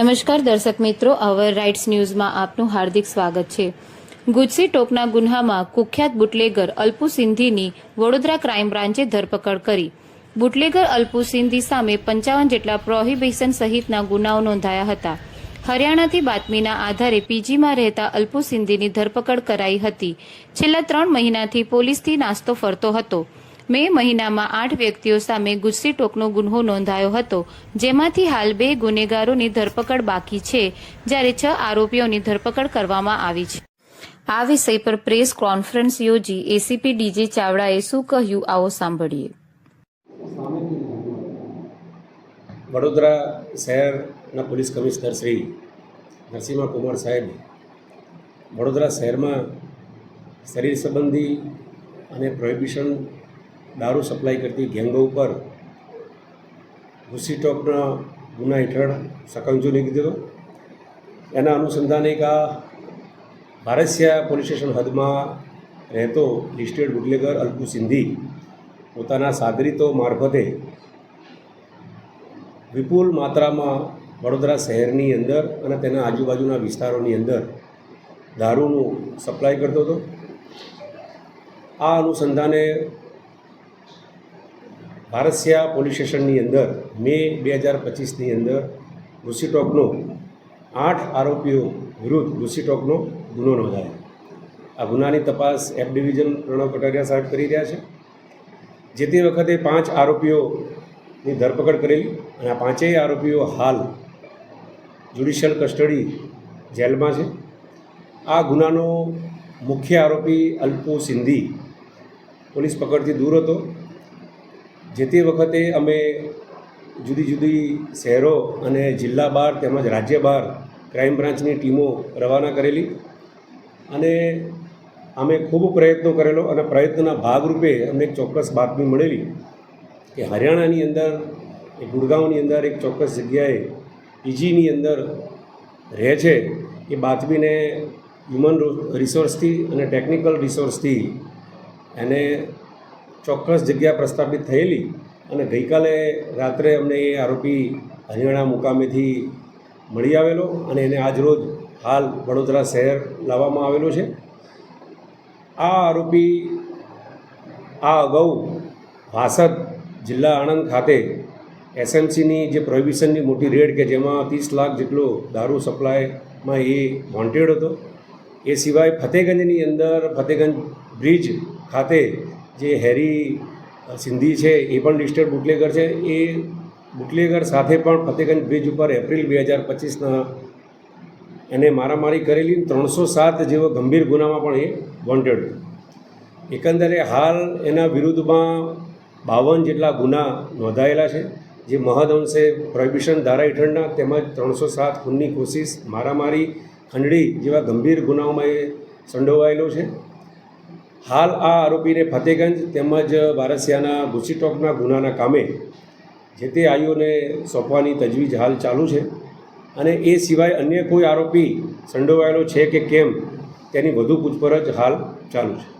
નમસ્કાર દર્શક મિત્રો, અવર રાઇટ્સ ન્યૂઝમાં આપનું હાર્દિક સ્વાગત છે. ગુજસી ટોકના ગુન્હામાં કુખ્યાત બુટલેગર અલ્પુ સિંધીની વડોદરા ક્રાઇમ બ્રાન્ચે ધરપકડ કરી. બુટલેગર અલ્પુ સિંધી સામે પંચાવન જેટલા પ્રોહિબિશન સહિતના ગુનાઓ નોંધાયા હતા. હરિયાણાથી બાતમીના આધારે પીજીમાં રહેતા અલ્પુ સિંધીની ધરપકડ કરાઈ હતી. છેલ્લા ત્રણ મહિનાથી પોલીસથી નાસ્તો ફરતો હતો. મે મહિનામાં આઠ વ્યક્તિઓ સામે ગુસ્સી ટોકનો ગુન્હો નોંધાયો હતો. જેમાંથી હાલ બે ગુનેગારોની ધરપકડ બાકી છે, જ્યારે છ આરોપીઓની ધરપકડ કરવામાં આવી છે. આ વિષય પર પ્રેસ કોન્ફરન્સ યોજી એસીપી ડીજે ચાવડાએ શું કહ્યું, આવો સાંભળીએ. વડોદરા શહેરના પોલીસ કમિશનર શ્રી નરસિંહ કુમાર સાહેબ વડોદરા શહેરમાં શરીર સંબંધી અને પ્રોહિબિશન દારૂ સપ્લાય કરતી ગેંગો ઉપર ઘુસીટોકના ગુના હેઠળ સકંજો નીકળી દીધો એના અનુસંધાને એક આ ભારસિયા પોલીસ સ્ટેશન હદમાં રહેતો લિસ્ટેડ બુટલેગર અલ્પુ સિંધી પોતાના સાગરીતો મારફતે વિપુલ માત્રામાં વડોદરા શહેરની અંદર અને તેના આજુબાજુના વિસ્તારોની અંદર દારૂનું સપ્લાય કરતો હતો. આ અનુસંધાને ભારસિયા પોલીસ સ્ટેશનની અંદર મે બે હજાર પચીસની અંદર ગુસીટોકનો આઠ આરોપીઓ વિરુદ્ધ ગુસીટોકનો ગુનો નોંધાયો. આ ગુનાની તપાસ એફ ડિવિઝન પ્રણવ કટારિયા સાહેબ કરી રહ્યા છે. જે તે વખતે પાંચ આરોપીઓની ધરપકડ કરેલી અને આ પાંચેય આરોપીઓ હાલ જ્યુડિશિયલ કસ્ટડી જેલમાં છે. આ ગુનાનો મુખ્ય આરોપી અલ્પુ સિંધી પોલીસ પકડથી દૂર હતો. જે તે વખતે અમે જુદી જુદી શહેરો અને જિલ્લા બહાર તેમજ રાજ્ય બહાર ક્રાઇમ બ્રાન્ચની ટીમો રવાના કરેલી અને અમે ખૂબ પ્રયત્નો કરેલો અને પ્રયત્નના ભાગરૂપે અમને એક ચોક્કસ બાતમી મળેલી કે હરિયાણાની અંદર ગુડગાંવની અંદર એક ચોક્કસ જગ્યાએ પીજીની અંદર રહે છે. એ બાતમીને હ્યુમન રિસોર્સથી અને ટેકનિકલ રિસોર્સથી એને ચોક્કસ જગ્યા પ્રસ્થાપિત થયેલી અને ગઈકાલે રાત્રે અમને એ આરોપી હરિયાણા મુકામેથી મળી આવેલો અને એને આજરોજ હાલ વડોદરા શહેર લાવવામાં આવેલો છે. આ આરોપી આ અગાઉ વાસદ જિલ્લા આણંદ ખાતે એસએમસીની જે પ્રોહિબિશનની મોટી રેડ કે જેમાં ત્રીસ લાખ જેટલો દારૂ સપ્લાયમાં એ વોન્ટેડ હતો. એ સિવાય ફતેગંજની અંદર ફતેગંજ બ્રિજ ખાતે જે હેરી સિંધી છે, એ પણ લિસ્ટેડ બુટલેગર છે. એ બુટલેગર સાથે પણ ફતેગંજ બ્રિજ ઉપર એપ્રિલ બે હજાર પચીસના એને મારામારી કરેલી. ત્રણસો સાત જેવો ગંભીર ગુનામાં પણ એ વોન્ટેડ એકંદરે હાલ એના વિરુદ્ધમાં બાવન જેટલા ગુના નોંધાયેલા છે. જે મહદઅંશે પ્રોહિબિશન ધારા હેઠળના તેમજ ત્રણસો સાત ખૂનની કોશિશ મારામારી, ખંડણી જેવા ગંભીર ગુનાઓમાં એ સંડોવાયેલો છે. હાલ આ આરોપીને ફતેગંજ તેમજ વારસિયાના ગુસીટોકના ગુનાના કામે જે તે આઈઓને સોંપવાની તજવીજ હાલ ચાલુ છે. અને એ સિવાય અન્ય કોઈ આરોપી સંડોવાયેલો છે કે કેમ તેની વધુ પૂછપરછ હાલ ચાલુ છે.